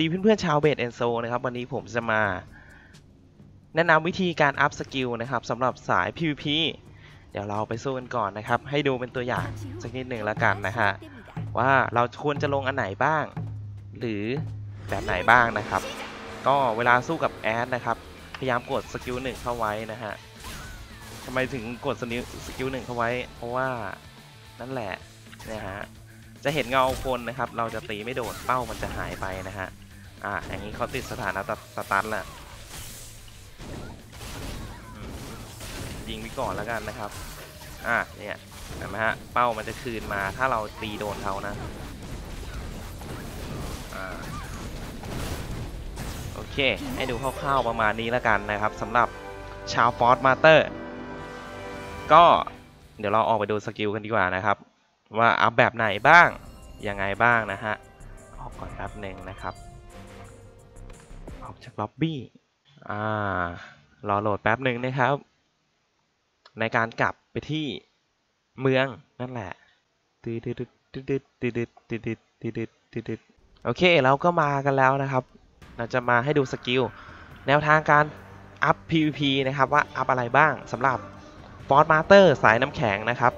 ดีเพื่อนๆชาวเบสแอนโซนะครับวันนี้ผมจะมา แนะนำวิธีการอัพสกิลนะครับสำหรับสาย PVP เดี๋ยวเราไปสู้กันก่อนนะครับ ให้ดูเป็นตัวอย่างสักนิดหนึ่งแล้วกันนะฮะว่าเราควรจะลงอันไหนบ้าง หรือแบบไหนบ้างนะครับ ก็เวลาสู้กับแอดนะครับ พยายามกดสกิลหนึ่งเข้าไว้นะฮะทำไมถึงกดสกิสกิลหนึ่งเข้าไว้ เพราะว่านั่นแหละนะฮะจะเห็นเงาคนนะครับ เราจะตีไม่โดนเป้ามันจะหายไปนะฮะ อ่าอย่างนี้เขาติดสถานะสสตันแล้วยิงไปก่อนแล้วกันนะครับ อะเนี่ยเห็นไหมฮะ เป้ามันจะคืนมาถ้าเราตีโดนเขานะ อ่า โอเค ให้ดูคร่าวๆประมาณนี้แล้วกันนะครับสำหรับชาวฟอร์สมาเตอร์ ก็เดี๋ยวเราออกไปดูสกิลกันดีกว่านะครับ ว่าอัพแบบไหนบ้าง ยังไงบ้างนะฮะ ออกก่อนแป๊บหนึ่งนะครับ ออกจากล็อบบี้อ่ารอโหลดแป๊บหนึ่งนะครับ ในการกลับไปที่เมืองนั่นแหละตืดดตืดดตืดดตืดดตืดตืดโอเคเราก็มากันแล้วนะครับ เราจะมาให้ดูสกิลแนวทางการอัพ PVP นะครับว่าอัพอะไรบ้างสำหรับฟอร์ m มาสเตอร์สายน้ำแข็งนะครับ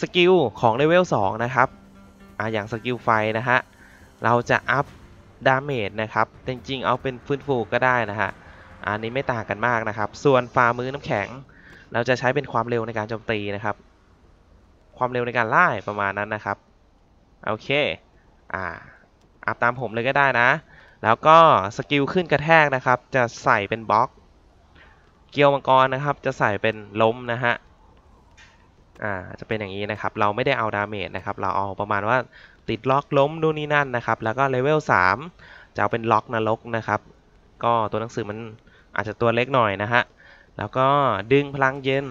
สกิลของเลเวล2นะครับอ่าอย่างสกิลไฟนะฮะเราจะอัพ ดาเมจนะครับจริงๆเอาเป็นฟื้นฟูก็ได้นะฮะอันนี้ไม่ต่างกันมากนะครับ ส่วนฝ่ามือน้ำแข็ง เราจะใช้เป็นความเร็วในการโจมตีนะครับ ความเร็วในการไล่ประมาณนั้นนะครับโอเคอ่าอัพตามผมเลยก็ได้นะ แล้วก็สกิลขึ้นกระแทกนะครับ จะใส่เป็นบล็อก เกียวมังกรนะครับ จะใส่เป็นล้มนะฮะอ่าจะเป็นอย่างนี้นะครับ เราไม่ได้เอาดาเมจนะครับ เราเอาประมาณว่า ติดล็อกล้มนู่นนี่นั่นนะครับ แล้วก็เลเวล3จะเอาเป็นล็อกนรกนะครับ ก็ตัวหนังสือมันอาจจะตัวเล็กหน่อยนะฮะ แล้วก็ดึงพลังเย็น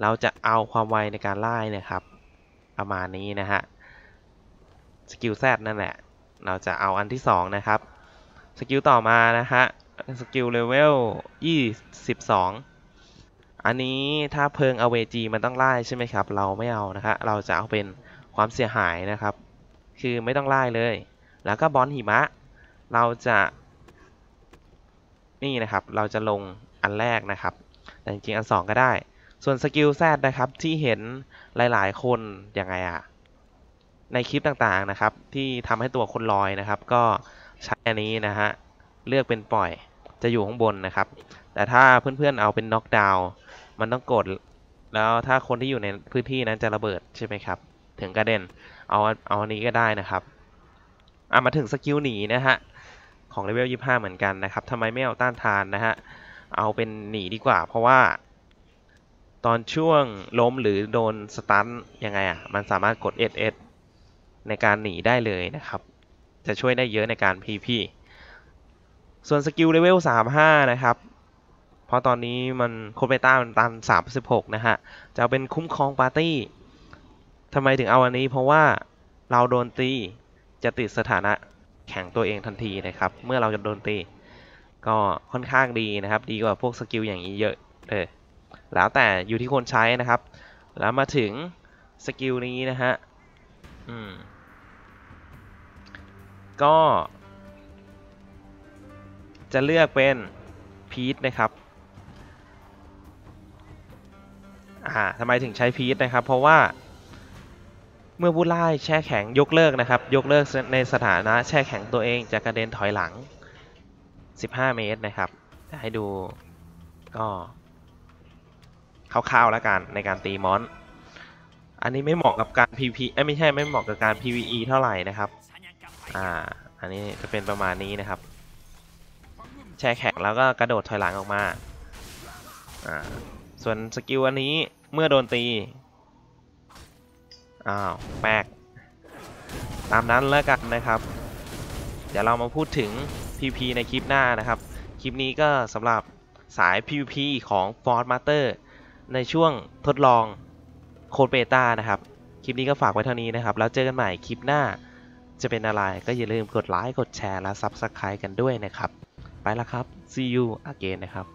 เราจะเอาความไวในการไล่เนะครับ ประมาณนี้นะฮะ สกิลแซดนั่นแหละ เราจะเอาอันที่ 2 นะครับ สกิลต่อมานะฮะ สกิลเลเวล22อันนี้ถ้าเพิงอเวจีมันต้องไล่ใช่ไหมครับ เราไม่เอานะครเราจะเอาเป็นความเสียหายนะครับ คือไม่ต้องไล่เลย แล้วก็บอลหิมะ เราจะนี่นะครับ เราจะลงอันแรกนะครับ แต่จริงๆอัน 2 ก็ได้ ส่วนสกิลแซดนะครับที่เห็นหลายๆ คนยังไงอะในคลิปต่างๆนะครับ ที่ทำให้ตัวคนลอยนะครับ ก็ใช้อันนี้นะฮะเลือกเป็นปล่อยจะอยู่ข้างบนนะครับ แต่ถ้าเพื่อนๆเอาเป็นน็อกดาวน์มันต้องกด แล้วถ้าคนที่อยู่ในพื้นที่นั้นจะระเบิดใช่ไหมครับ ถึงกระเด็นเอาเอาอันนี้ก็ได้นะครับอะมาถึงสกิลหนีนะฮะของเลเวล25 เหมือนกันนะครับทำไมไม่เอาต้านทานนะฮะเอาเป็นหนีดีกว่า เพราะว่า ตอนช่วงล้มหรือโดนสตันยังไงอะมันสามารถกด SS ในการหนีได้เลยนะครับ จะช่วยได้เยอะในการ PP ส่วนสกิลเลเวล35 นะครับ เพราะตอนนี้มันโคเบต้ามันตัน 36 นะฮะ จะเอาเป็นคุ้มครองปาร์ตี้ ทำไมถึงเอาอันนี้เพราะว่าเราโดนตีจะติดสถานะแข่งตัวเองทันทีนะครับ เมื่อเราจะโดนตี ก็ค่อนข้างดีนะครับ ดีกว่าพวกสกิลอย่างนี้เยอะเลยแล้วแต่อยู่ที่คนใช้นะครับ แล้วมาถึงสกิลนี้นะฮะอืมก็ จะเลือกเป็นพีทนะครับอ่าทำไมถึงใช้พีทนะครับ เพราะว่า เมื่อผู้ไล่แช่แข็งยกเลิกนะครับ ยกเลิกในสถานะแช่แข็งตัวเองจะกระเด็นถอยหลัง 15 เมตรนะครับจะให้ดูก็คร่าวๆแล้วกันในการตีมอน อันนี้ไม่เหมาะกับการ PVP เอ้ยไม่ใช่ไม่เหมาะกับการ PVE เท่าไหร่นะครับ อ่า อันนี้จะเป็นประมาณนี้นะครับ แช่แข็งแล้วก็กระโดดถอยหลังออกมา อ่า ส่วนสกิลอันนี้เมื่อโดนตี อ้าวแปลกตามนั้นแล้วกันนะครับ เดี๋ยวเรามาพูดถึง PVP ในคลิปหน้านะครับ คลิปนี้ก็สำหรับสาย PVP ของ Ford Master ในช่วงทดลองโคดเบต้านะครับ คลิปนี้ก็ฝากไว้เท่านี้นะครับ แล้วเจอกันใหม่คลิปหน้าจะเป็นอะไรก็อย่าลืมกดไลค์ กดแชร์ และ Subscribe กันด้วยนะครับ ไปแล้วครับ see you again นะครับ